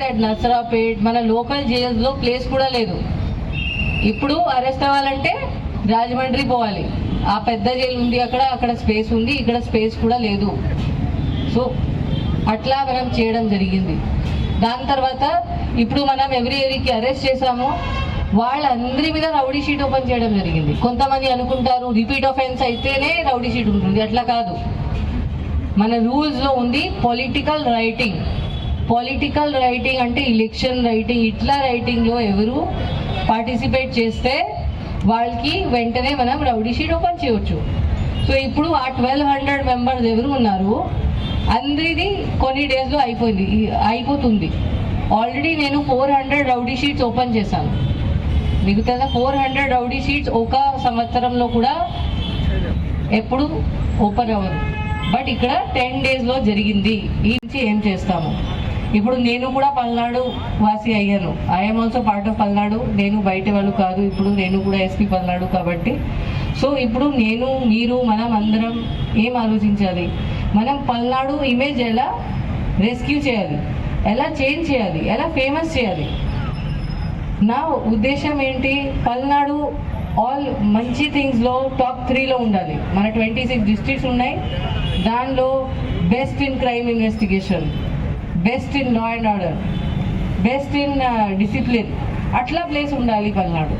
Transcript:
That నసరాపేట్ మన local జైల్స్లో place కూడా లేదు. ఇప్పుడు అరెస్ట్ అవ్వాలంటే రాజమండ్రి పోవాలి. ఆ పెద్ద జైలు ఉంది అక్కడ అక్కడ స్పేస్ ఉంది ఇక్కడ స్పేస్ కూడా లేదు. సో అట్లా మనం చేయడం జరిగింది. దాని తర్వాత ఇప్పుడు మనం ఎవరి ఎవరికి అరెస్ట్ చేసామో వాళ్ళందరి మీద రౌడీ షీట్ ఓపెన్ చేయడం జరిగింది. కొంతమంది అనుకుంటారు రిపీట్ ఆఫెన్స్ అయితేనే రౌడీ షీట్ ఉంటుంది. అట్లా కాదు. మన రూల్స్లో ఉంది పొలిటికల్ రైటింగ్ పొలిటికల్ రైటింగ్ అంటే ఎలక్షన్ రైటింగ్ ఇట్లా రైటింగ్లో ఎవరు పార్టిసిపేట్ చేస్తే వాళ్ళకి వెంటనే మనం రౌడీ షీట్ ఓపెన్ చేయవచ్చు సో ఇప్పుడు ఆ ట్వెల్వ్ హండ్రెడ్ మెంబర్స్ ఎవరు ఉన్నారు? అందరిది కొన్ని డేస్లో అయిపోయింది అయిపోతుంది. ఆల్రెడీ నేను four hundred rowdy sheets open చేశాను. మీకు తెలుసా ఫోర్ హండ్రెడ్ రౌడీ షీట్స్ ఒక సంవత్సరంలో కూడా ఎప్పుడు ఓపెన్ అవ్వదు. బట్ ఇక్కడ టెన్ డేస్లో జరిగింది. ఈ ఏం చేస్తాము? ఇప్పుడు నేను కూడా పల్నాడు వాసి అయ్యాను. I am also part of Palnadu. నేను బయట వాళ్ళు కాదు. ఇప్పుడు నేను కూడా ఎస్పీ పల్నాడు కాబట్టి. సో ఇప్పుడు నేను మీరు మనం అందరం ఏం ఆలోచించాలి? మనం పల్నాడు ఇమేజ్ ఎలా రెస్క్యూ చేయాలి? ఎలా చేంజ్ చేయాలి? ఎలా ఫేమస్ చేయాలి? నా ఉద్దేశం ఏంటి? పల్నాడు ఆల్ మంచి థింగ్స్లో టాప్ త్రీలో ఉండాలి. మన ట్వంటీ సిక్స్ డిస్ట్రిక్ట్స్ ఉన్నాయి. దానిలో best in crime investigation best in law and order best in discipline అట్లా ప్లేస్ ఉండాలి పల్నాడు.